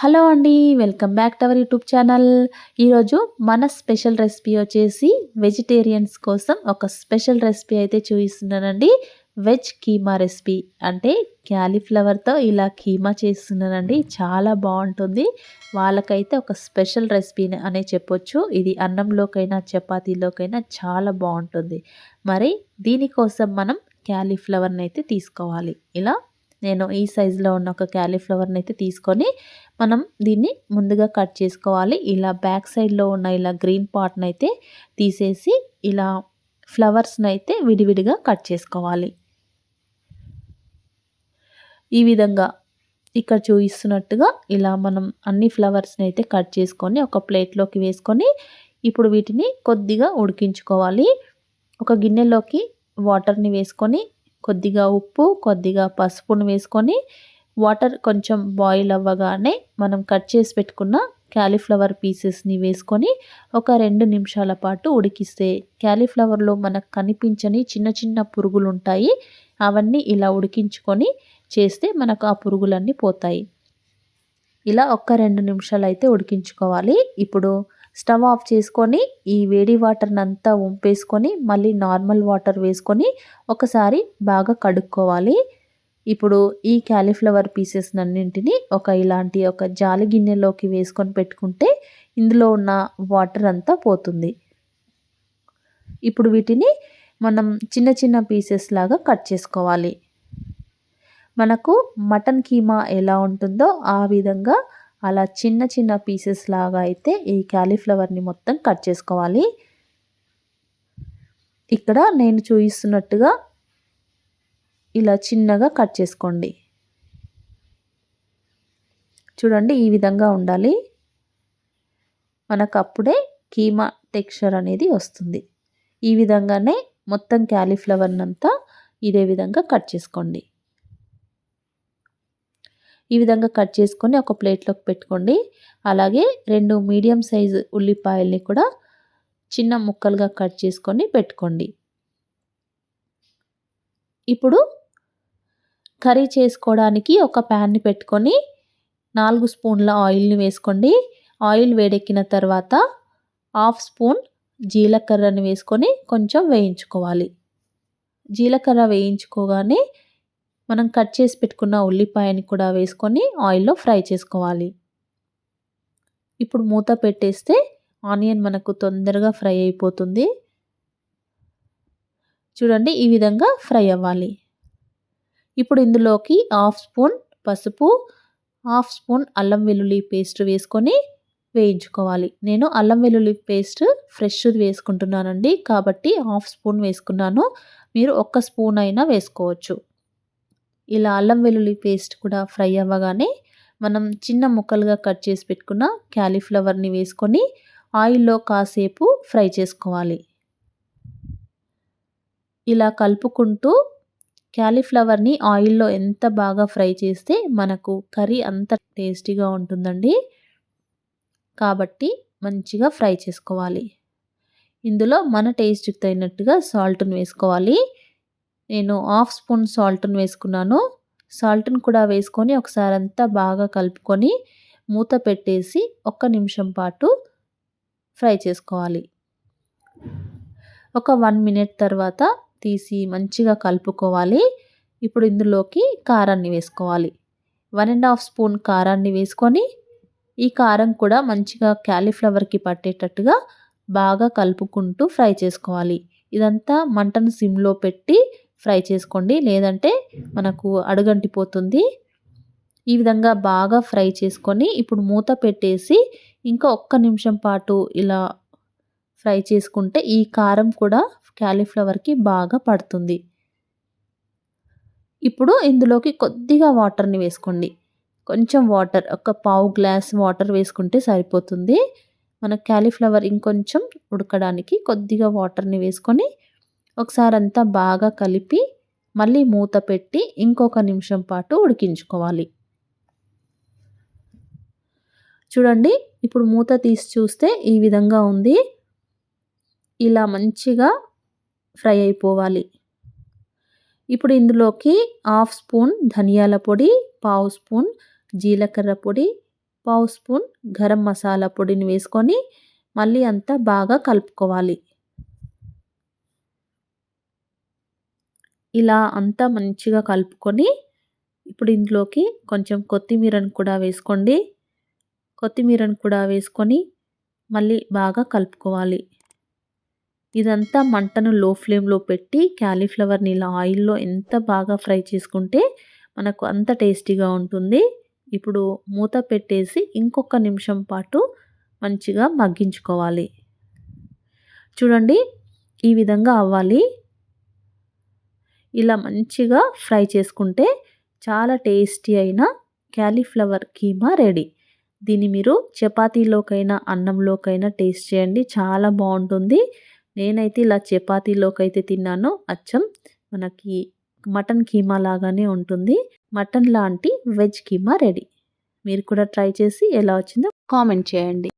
Hello అండి welcome back to our YouTube channel. ఈరోజు మన స్పెషల్ రెసిపీ వచ్చేసి వెజిటేరియన్స్ కోసం ఒక స్పెషల్ రెసిపీ అయితే చూపిస్తున్నానండి. Veg keema recipe. అంటే క్యాలీఫ్లవర్తో ఇలా కీమా చేస్తున్నానండి. చాలా బాగుంటుంది. వాళ్ళకైతే ఒక స్పెషల్ రెసిపీ అనే చెప్పొచ్చు. ఇది అన్నంలోకైనా చపాతీలోకైనా చాలా బాగుంటుంది. మరి దీనికోసం మనం క్యాలీఫ్లవర్ని అయితే తీసుకోవాలి. ఇలా నేను ఈ సైజులో ఉన్న ఒక క్యాలీఫ్లవర్ని అయితే తీసుకొని మనం దీన్ని ముందుగా కట్ చేసుకోవాలి. ఇలా బ్యాక్ సైడ్లో ఉన్న ఇలా గ్రీన్ పార్ట్ని అయితే తీసేసి ఇలా ఫ్లవర్స్ని అయితే విడివిడిగా కట్ చేసుకోవాలి. ఈ విధంగా ఇక్కడ చూపిస్తున్నట్టుగా ఇలా మనం అన్ని ఫ్లవర్స్ని అయితే కట్ చేసుకొని ఒక ప్లేట్లోకి వేసుకొని ఇప్పుడు వీటిని కొద్దిగా ఉడికించుకోవాలి. ఒక గిన్నెలోకి వాటర్ని వేసుకొని కొద్దిగా ఉప్పు కొద్దిగా పసుపును వేసుకొని వాటర్ కొంచెం బాయిల్ అవ్వగానే మనం కట్ చేసి పెట్టుకున్న క్యాలీఫ్లవర్ పీసెస్ని వేసుకొని ఒక రెండు నిమిషాల పాటు ఉడికిస్తే క్యాలీఫ్లవర్లో మనకు కనిపించని చిన్న చిన్న పురుగులు ఉంటాయి అవన్నీ ఇలా ఉడికించుకొని చేస్తే మనకు ఆ పురుగులన్నీ పోతాయి. ఇలా ఒక్క రెండు నిమిషాలు అయితే ఉడికించుకోవాలి. ఇప్పుడు స్టవ్ ఆఫ్ చేసుకొని ఈ వేడి వాటర్ని అంతా ఉంపేసుకొని మళ్ళీ నార్మల్ వాటర్ వేసుకొని ఒకసారి బాగా కడుక్కోవాలి. ఇప్పుడు ఈ క్యాలీఫ్లవర్ పీసెస్ అన్నింటినీ ఒక ఇలాంటి ఒక జాలి గిన్నెలోకి వేసుకొని పెట్టుకుంటే ఇందులో ఉన్న వాటర్ అంతా పోతుంది. ఇప్పుడు వీటిని మనం చిన్న చిన్న పీసెస్ లాగా కట్ చేసుకోవాలి. మనకు మటన్ కీమా ఎలా ఉంటుందో ఆ విధంగా అలా చిన్న చిన్న పీసెస్ లాగా అయితే ఈ క్యాలీఫ్లవర్ని మొత్తం కట్ చేసుకోవాలి. ఇక్కడ నేను చూపిస్తున్నట్టుగా ఇలా చిన్నగా కట్ చేసుకోండి. చూడండి ఈ విధంగా ఉండాలి. మనకు అప్పుడే కీమా టెక్స్చర్ అనేది వస్తుంది. ఈ విధంగానే మొత్తం క్యాలీఫ్లవర్ని అంతా ఇదే విధంగా కట్ చేసుకోండి. ఈ విధంగా కట్ చేసుకొని ఒక ప్లేట్లోకి పెట్టుకోండి. అలాగే రెండు మీడియం సైజు ఉల్లిపాయల్ని కూడా చిన్న ముక్కలుగా కట్ చేసుకొని పెట్టుకోండి. ఇప్పుడు కర్రీ చేసుకోవడానికి ఒక ప్యాన్ని పెట్టుకొని నాలుగు స్పూన్ల ఆయిల్ని వేసుకోండి. ఆయిల్ వేడెక్కిన తర్వాత హాఫ్ స్పూన్ జీలకర్రని వేసుకొని కొంచెం వేయించుకోవాలి. జీలకర్ర వేయించుకోగానే మనం కట్ చేసి పెట్టుకున్న ఉల్లిపాయని కూడా వేసుకొని ఆయిల్లో ఫ్రై చేసుకోవాలి. ఇప్పుడు మూత పెట్టేస్తే ఆనియన్ మనకు తొందరగా ఫ్రై అయిపోతుంది. చూడండి ఈ విధంగా ఫ్రై అవ్వాలి. ఇప్పుడు ఇందులోకి హాఫ్ స్పూన్ పసుపు హాఫ్ స్పూన్ అల్లం వెల్లుల్లి పేస్ట్ వేసుకొని వేయించుకోవాలి. నేను అల్లం వెల్లుల్లి పేస్ట్ ఫ్రెష్ వేసుకుంటున్నానండి కాబట్టి హాఫ్ స్పూన్ వేసుకున్నాను. మీరు ఒక్క స్పూన్ అయినా వేసుకోవచ్చు. ఇలా అల్లం వెల్లుల్లి పేస్ట్ కూడా ఫ్రై అవ్వగానే మనం చిన్న ముక్కలుగా కట్ చేసి పెట్టుకున్న క్యాలీఫ్లవర్ని వేసుకొని ఆయిల్లో కాసేపు ఫ్రై చేసుకోవాలి. ఇలా కలుపుకుంటూ క్యాలీఫ్లవర్ని ఆయిల్లో ఎంత బాగా ఫ్రై చేస్తే మనకు కర్రీ అంత టేస్టీగా ఉంటుందండి. కాబట్టి మంచిగా ఫ్రై చేసుకోవాలి. ఇందులో మన టేస్ట్కి తగినట్టుగా సాల్ట్ని వేసుకోవాలి. నేను హాఫ్ స్పూన్ సాల్ట్ని వేసుకున్నాను. సాల్ట్ని కూడా వేసుకొని ఒకసారి అంతా బాగా కలుపుకొని మూత పెట్టేసి ఒక్క నిమిషం పాటు ఫ్రై చేసుకోవాలి. ఒక వన్ మినిట్ తర్వాత తీసి మంచిగా కలుపుకోవాలి. ఇప్పుడు ఇందులోకి కారాన్ని వేసుకోవాలి. వన్ అండ్ హాఫ్ స్పూన్ కారాన్ని వేసుకొని ఈ కారం కూడా మంచిగా క్యాలీఫ్లవర్కి పట్టేటట్టుగా బాగా కలుపుకుంటూ ఫ్రై చేసుకోవాలి. ఇదంతా మంటను సిమ్లో పెట్టి ఫ్రై చేసుకోండి. లేదంటే మనకు అడుగంటిపోతుంది. ఈ విధంగా బాగా ఫ్రై చేసుకొని ఇప్పుడు మూత పెట్టేసి ఇంకా ఒక్క నిమిషం పాటు ఇలా ఫ్రై చేసుకుంటే ఈ కారం కూడా క్యాలీఫ్లవర్కి బాగా పడుతుంది. ఇప్పుడు ఇందులోకి కొద్దిగా వాటర్ని వేసుకోండి. కొంచెం వాటర్ ఒక పావు గ్లాస్ వాటర్ వేసుకుంటే సరిపోతుంది. మన క్యాలీఫ్లవర్ ఇంకొంచెం ఉడకడానికి కొద్దిగా వాటర్ని వేసుకొని ఒకసారి అంతా బాగా కలిపి మళ్ళీ మూత పెట్టి ఇంకొక నిమిషం పాటు ఉడికించుకోవాలి. చూడండి ఇప్పుడు మూత తీసి చూస్తే ఈ విధంగా ఉంది. ఇలా మంచిగా ఫ్రై అయిపోవాలి. ఇప్పుడు ఇందులోకి హాఫ్ స్పూన్ ధనియాల పొడి పావు స్పూన్ జీలకర్ర పొడి పావు స్పూన్ గరం మసాలా పొడిని వేసుకొని మళ్ళీ అంతా బాగా కలుపుకోవాలి. ఇలా అంతా మంచిగా కలుపుకొని ఇప్పుడు ఇందులోకి కొంచెం కొత్తిమీరను కూడా వేసుకోండి. కొత్తిమీరను కూడా వేసుకొని మళ్ళీ బాగా కలుపుకోవాలి. ఇదంతా మంటను లో ఫ్లేమ్లో పెట్టి క్యాలీఫ్లవర్ని ఇలా ఆయిల్లో ఎంత బాగా ఫ్రై చేసుకుంటే మనకు అంత టేస్టీగా ఉంటుంది. ఇప్పుడు మూత పెట్టేసి ఇంకొక నిమిషం పాటు మంచిగా మగ్గించుకోవాలి. చూడండి ఈ విధంగా అవ్వాలి. ఇలా మంచిగా ఫ్రై చేసుకుంటే చాలా టేస్టీ అయిన క్యాలీఫ్లవర్ కీమా రెడీ. దీన్ని మీరు చపాతీలోకైనా అన్నంలోకైనా టేస్ట్ చేయండి. చాలా బాగుంటుంది. నేనైతే ఇలా చపాతీలోకి అయితే తిన్నాను. అచ్చం మనకి మటన్ కీమా లాగానే ఉంటుంది. మటన్ లాంటి వెజ్ కీమా రెడీ. మీరు కూడా ట్రై చేసి ఎలా వచ్చిందో కామెంట్ చేయండి.